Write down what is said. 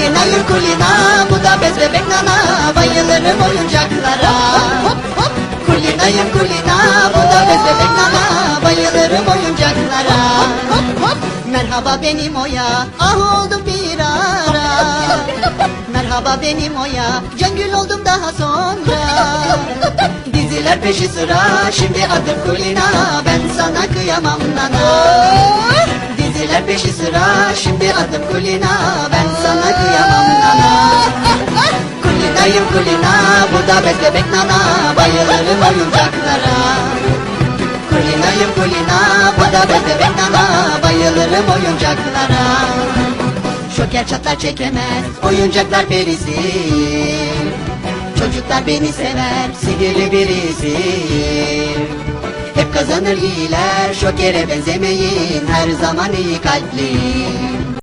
Kulinayım kulina bu da bez bebek nana Bayılırım oyuncaklara. Kulinayım kulina bu da bez bebek nana Bayılırım oyuncaklara. Merhaba benim oya ah oldum bir ara. Merhaba benim oya Cengül oldum daha sonra. Diziler peşi sıra şimdi adım kulina Ben sana kıyamam nana. Diziler peşi sıra şimdi adım kulina Ben sana Kulinayım kulina bu da bez bebek nana Bayılırım oyuncaklara. Kulinayım kulina bu da bez bebek nana Bayılırım oyuncaklara. Şoker çatlar çekemez oyuncaklar perisi. Çocuklar beni sever sinirli birisi. Hep kazanır iyiler şokere benzemeyin Her zaman iyi kalpli